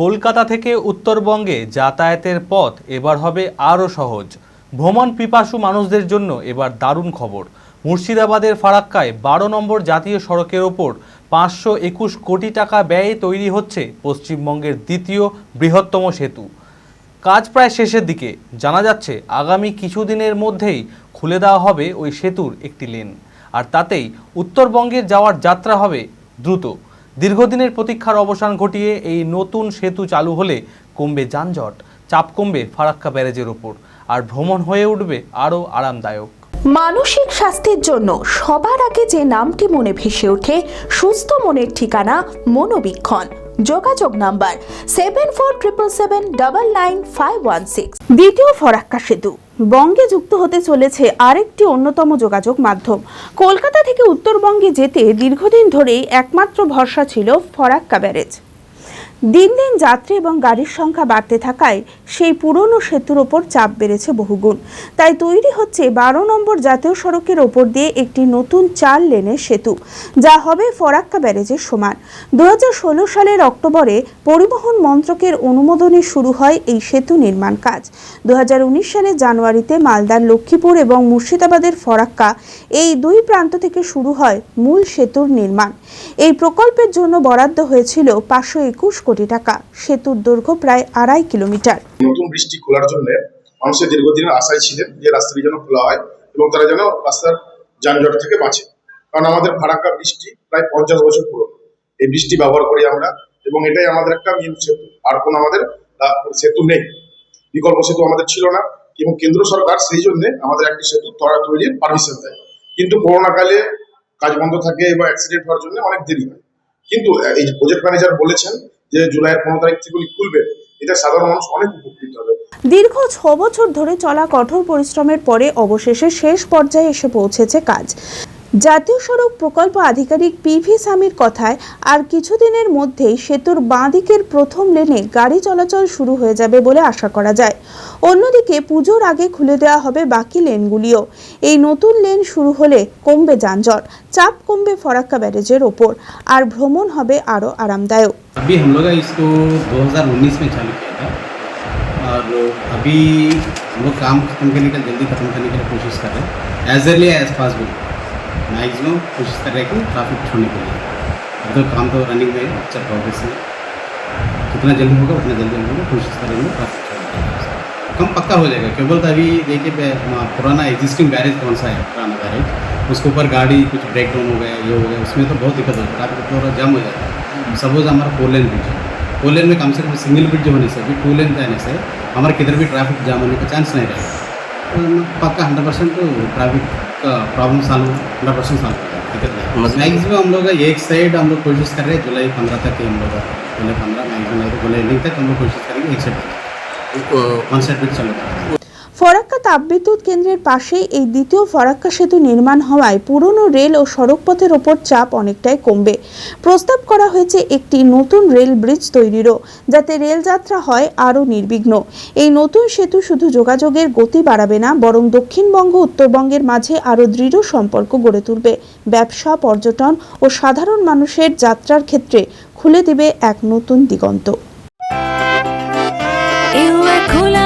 কলকাতা থেকে উত্তরবঙ্গে যাতায়াতের পথ এবার হবে আরও সহজ। ভ্রমণ পিপাসু মানুষদের জন্য এবার দারুণ খবর। মুর্শিদাবাদের ফারাক্কায় বারো নম্বর জাতীয় সড়কের ওপর পাঁচশো একুশ কোটি টাকা ব্যয়ে তৈরি হচ্ছে পশ্চিমবঙ্গের দ্বিতীয় বৃহত্তম সেতু। কাজ প্রায় শেষের দিকে। জানা যাচ্ছে, আগামী কিছুদিনের মধ্যেই খুলে দেওয়া হবে ওই সেতুর একটি লেন। আর তাতেই উত্তরবঙ্গের যাওয়ার যাত্রা হবে দ্রুত। দীর্ঘদিনের প্রতীক্ষার অবসান ঘটিয়ে এই নতুন সেতু চালু হলে কমবে যানজট, চাপ কমবে ফারাক্কা ব্যারেজের ওপর, আর ভ্রমণ হয়ে উঠবে আরও আরামদায়ক। মানসিক স্বাস্থ্যের জন্য সবার আগে যে নামটি মনে ভেসে ওঠে, সুস্থ মনের ঠিকানা মনোবীক্ষণ। যোগাযোগ number seven four triple seven double nine five one six দ্বিতীয় ফরাক্কা সেতু, বঙ্গে যুক্ত হতে চলেছে আরেকটি অন্যতম যোগাযোগ মাধ্যম। কলকাতা থেকে উত্তরবঙ্গে যেতে দীর্ঘদিন ধরেই একমাত্র ভরসা ছিল ফরাক্কা ব্যারেজ। দিন দিন যাত্রী এবং গাড়ির সংখ্যা বাড়তে থাকায় সেই পুরনো সেতুর ওপর চাপ বেড়েছে বহুগুণ। তাই তৈরি হচ্ছে বারো নম্বর জাতীয় সড়কের ওপর দিয়ে একটি নতুন চার লেনের সেতু, যা হবে ফরাক্কা ব্যারেজের সমান। দু সালের অক্টোবরে পরিবহন মন্ত্রকের অনুমোদনে শুরু হয় এই সেতু নির্মাণ কাজ। দু হাজার উনিশ সালের জানুয়ারিতে মালদার লক্ষ্মীপুর এবং মুর্শিদাবাদের ফরাক্কা এই দুই প্রান্ত থেকে শুরু হয় মূল সেতুর নির্মাণ। এই প্রকল্পের জন্য বরাদ্দ হয়েছিল পাঁচশো একুশ কোটি টাকা। সেতুর দৈর্ঘ্য প্রায় আড়াই কিলোমিটার। নতুন বৃষ্টি খোলার জন্য মানুষের দীর্ঘদিনের আশায় ছিলেন যে রাস্তাটি যেন খোলা হয় এবং তারা যেন রাস্তার যানজট থেকে বাঁচে। কারণ আমাদের ফারাক্কা বৃষ্টি প্রায় পঞ্চাশ বছর পুরনো। এই বৃষ্টি ব্যবহার করি আমরা এবং এটাই আমাদের একটা মেন সেতু। আর কোনো আমাদের সেতু নেই। বিকল্প সেতু আমাদের ছিল না এবং কেন্দ্র সরকার সেই জন্য আমাদের একটি সেতু তরা তৈরির পারমিশন দেয়। কিন্তু করোনাকালে কাজ বন্ধ থাকে বা অ্যাক্সিডেন্ট হওয়ার জন্য অনেক দেরি হয়। কিন্তু এই প্রজেক্ট ম্যানেজার বলেছেন যে জুলাইয়ের পনেরো তারিখ থেকে উনি খুলবেন, এটা সাধারণ মানুষ অনেক উপকৃত হবে। দীর্ঘ ছ বছর ধরে চলা কঠোর পরিশ্রমের পরে অবশেষে শেষ পর্যায়ে এসে পৌঁছেছে কাজ। জাতীয় সড়ক প্রকল্প আধিকারিক পিভি সামির কথায় আর কিছুদিনের মধ্যেই সেতুর বাঁ দিকের প্রথম লেনে গাড়ি চলাচল শুরু হয়ে যাবে বলে আশা করা যায় অন্যদিকে পুজোর আগে খুলে দেওয়া হবে বাকি লেনগুলিও এই নতুন লেন শুরু হলে কমবে যানজট চাপ কমবে ফরাক্কা ব্যারেজের ওপর আর ভ্রমণ হবে আরও আরামদায়ক अभी हम लोग इसको 2019 में चालू किया था और अभी हम लोग काम खत्म करने का जल्दी खत्म करने के लिए कोशिश कर रहे हैं as early as possible maximum कोशिश कर रहे हैं कि ट्रैफ़िक छोड़ने के लिए अब तो काम तो रनिंग में अच्छा प्रोग्रेस में जितना जल्दी होगा, उतना जल्दी हम लोग कोशिश करेंगे ट्रैफ़िक छोड़ने कम पक्का हो जाएगा, केवल तो अभी देखिए पुराना एग्जिस्टिंग बैरेज कौन सा है, पुराना बैरेज उसके ऊपर गाड़ी कुछ ब्रेक डाउन हो गया, ये हो गया, उसमें तो बहुत दिक्कत होती है ट्रैफ़िक पूरा जाम हो जाता है। सपोज़ हमारा फोर लेन ब्रिज है। फोर लेन में कम से कम सिंगल ब्रिज होने से अभी टू लेन रहने से हमारा किधर भी ट्रैफ़िक जाम होने का चांस नहीं रहेगा। పక్క హండ్రెడ్ పర్సెంట్ ट्रैफिक का problem solve hundred percent solve maximum हम लोग एक साइड हम लोग कोशिश कर रहे हैं जुलाई पंद्रह तक हम लोग जुलाई पंद्रह मैक्सिमम जुलाई एंडिंग तक हम लोग कोशिश करेंगे एक साइड वन साइड पर चलो তাপবিদ্যুৎ কেন্দ্রের পাশেই এই দ্বিতীয় ফরাক্কা সেতু নির্মাণ হওয়ায় পুরনো রেল ও সড়কপথের ওপর চাপ অনেকটাই কমবে। প্রস্তাব করা হয়েছে একটি নতুন রেল ব্রিজ তৈরিরও, যাতে রেলযাত্রা হয় আরও নির্বিঘ্ন। এই নতুন সেতু শুধু যোগাযোগের গতি বাড়াবে না, বরং দক্ষিণবঙ্গ, উত্তরবঙ্গের মাঝে আরও দৃঢ় সম্পর্ক গড়ে তুলবে। ব্যবসা, পর্যটন ও সাধারণ মানুষের যাত্রার ক্ষেত্রে খুলে দেবে এক নতুন দিগন্ত। খোলা